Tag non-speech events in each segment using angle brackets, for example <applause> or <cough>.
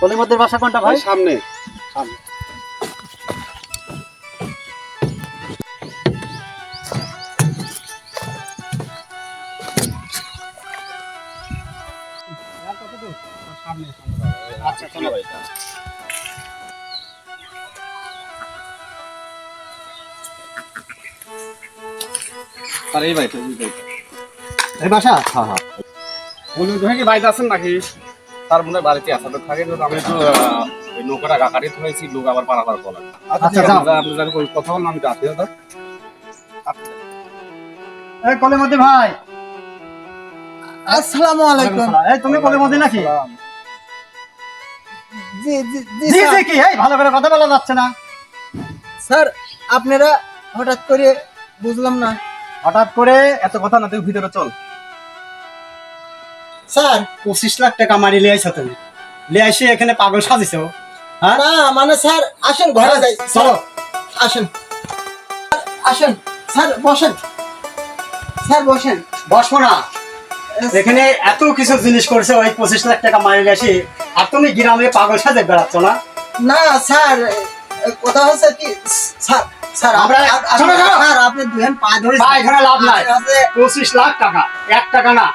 কলিমদ্দের বাসা কোনটা ভাই? সামনে। সামনে। আচ্ছা চলো ভাই আর বাড়িটা এই বাসা? হ্যাঁ হ্যাঁ। বলুন তুমি কি বাড়িতে আছেন নাকি? তার মনে বাড়িতে আসাতে থাকে তো আমি ওই নৌকাটা গাকারি হয়েছি লোক আবার পারাপার বলেন আচ্ছা, আপনি জানেন ওই কথা বললাম আমি রাতে দাদা। এই কলিমদ্দি ভাই। আসসালামু আলাইকুম। এই তুমি কলিমদ্দি নাকি? জি জি জি জি জি কি? এই ভালো করে কথা বলা যাচ্ছে না। স্যার আপনারা হঠাৎ করে বুঝলাম না। হঠাৎ করে এত কথা না তুই ভিতরে চল। স্যার পঁচিশ লাখ টাকা মারি লিয়ে তুমি। লিয়ে আইসে এখানে পাগল সাজিছো হ্যাঁ? না মানে স্যার আসেন ঘরে যাই। চলো। আসেন। আসেন স্যার বসেন। স্যার বসেন। বসবো না। এখানে এত কিছু জিনিস করছে ওই পঁচিশ লাখ টাকা মারি আসি। আর তুমি গ্রামে পাগল সাজে বেড়াচ্ছ না? না স্যার কথা হচ্ছে কি স্যার স্যার আমরা- আপনি দুহেন পা ধরে পা এখানে লাভ নাই। পঁচিশ লাখ টাকা এক টাকা না।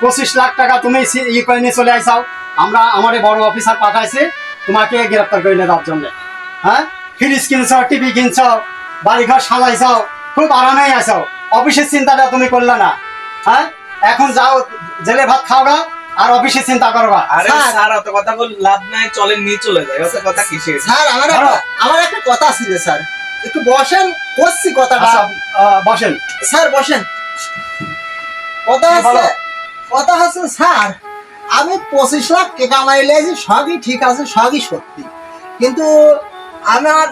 পঁচিশ লাখ টাকা তুমি ই করে নিয়ে চলে আইসাও। আমরা আমার বড় অফিসার পাঠাইছে তোমাকে গ্রেফতার করে নিয়ে যাওয়ার জন্য। হ্যাঁ? ফ্রিজ কিনছ টিভি কিনছ বাড়িঘর সাজাইছ খুব আরামে আছো অফিসের চিন্তাটা তুমি করলে না। হ্যাঁ? এখন যাও জেলে ভাত খাওয়া আর অফিসের চিন্তা করবা। আরে স্যার। অত কথা বল লাভ নাই চলেন নিয়ে চলে যায় অত কথা কিসের? স্যার আমার আমার একটা কথা ছিল স্যার। একটু বসেন করছি কথাটা। আচ্ছা বসেন। স্যার বসেন। কথা? হচ্ছে কথা হচ্ছে, স্যার, আমি পঁচিশ লাখ টাকা মাইলে আছি সবই ঠিক আছে, সবই সত্যি। কিন্তু আমার,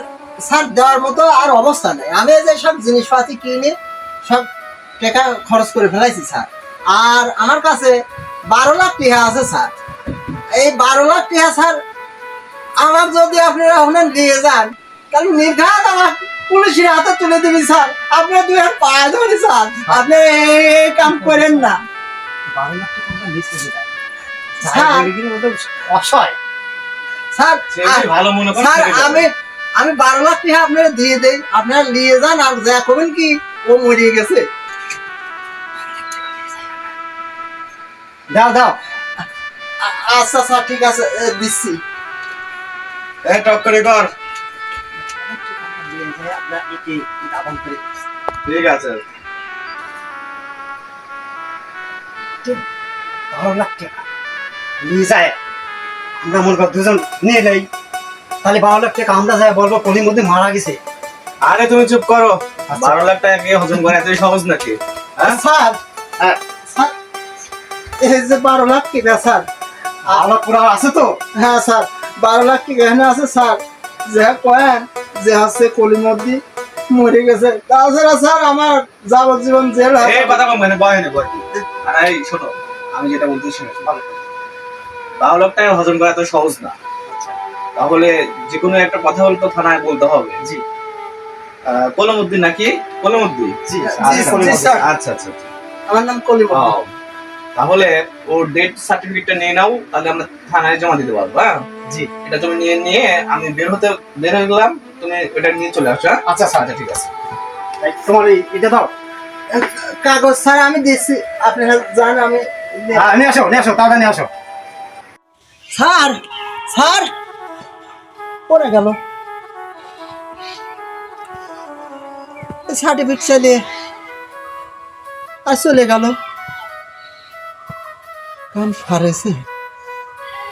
স্যার, দেওয়ার মতো আর অবস্থা নেই। আমি যে সব জিনিসপাতি কিনে সব টাকা খরচ করে ফেলাইছি, স্যার। আর আমার কাছে বারো লাখ টাকা আছে, স্যার। এই বারো লাখ টাকা, স্যার, আমার যদি আপনারা ওখানে নিয়ে যান, তাহলে নির্ঘাত আমার পুলিশের হাতে তুলে দিবি, স্যার। আপনি দুই হাত পায়ে ধরি, স্যার। আপনি এই কাম করেন না। বারো লাখ টাকা নিচে যেতে অসহায়। স্যার সে আর- যদি ভালো মনে স্যার আমি আমি বারো লাখ টাকা আপনারা দিয়ে দেই। আপনারা নিয়ে যান আর যা করবেন কি ও মরিয়ে গেছে। দাও দাও। আচ্ছা স্যার ঠিক আছে দিচ্ছি। টক করে করে। ঠিক আছে। বারো লাখ টাকা নিয়ে যায়। আমরা মনে কর দুজন নিয়ে তাহলে বারো লাখ টাকা আমরা যাই বলব কলির মধ্যে মারা গেছে। আরে তুমি চুপ করো। বারো লাখ টাকা কে হজম করে এতই সহজ নাকি? হ্যাঁ? স্যার হ্যাঁ। এই যে বারো লাখ টাকা স্যার। আলো পুরা আছে তো? হ্যাঁ স্যার। বারো লাখ টাকা এখানে আছে স্যার। যে কয়েন যে হচ্ছে কলিমদ্দি মরে গেছে। তাছাড়া স্যার আমার যাবজ্জীবন জেল। এই কথা মানে বয় না এই শোনো আমি যেটা বলতে শুনে। বারো লাখ টাকা হজম করা এত সহজ না। তাহলে যে কোনো একটা কথা বলতে থানায় বলতে হবে। জি। আহ, কলমউদ্দিন নাকি? কলমউদ্দিন জি জি, আচ্ছা, আচ্ছা, আচ্ছা আচ্ছা আচ্ছা। আমার নাম কলিমদ্দি তাহলে ওর ডেথ সার্টিফিকেটটা নিয়ে নাও তাহলে আমরা থানায় জমা দিতে পারব হ্যাঁ? জি। এটা তুমি নিয়ে নিয়ে আমি বের হতে বের হয়ে গেলাম তুমি এটা নিয়ে চলে আসো হ্যাঁ? আচ্ছা আচ্ছা ঠিক আছে। তোমার এটা দাও। কাগজ স্যার আমি দিচ্ছি আপনারা জান আমি হ্যাঁ, নিয়ে আসো নিয়ে আসো তাড়াতাড়ি আসো। স্যার স্যার পড়ে গেল। সার্টিফিকেট চাইলে আর চলে গেল। কান ফারেছে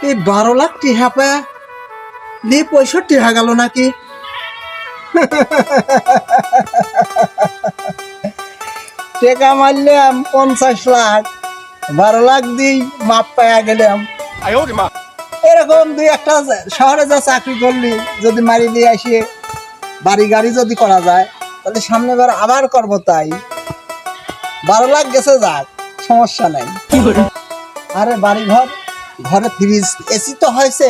এই বারো লাখ টিহা পায় দিয়ে পঁয়ষট্টি হয়ে গেল নাকি? <laughs> টেকা মারলাম পঞ্চাশ লাখ বারো লাখ দিই মাপ পায়া গেলাম। এরকম দুই একটা শহরে যা চাকরি করলি যদি মারি দিয়ে আসিয়ে বাড়ি গাড়ি যদি করা যায় তাহলে সামনে বার আবার করব তাই। বারো লাখ গেছে যাক সমস্যা নাই। আরে বাড়ি ঘর ঘরে ফ্রিজ এসি তো হয়েছে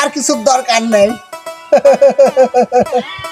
আর কিছুর দরকার নেই। <laughs>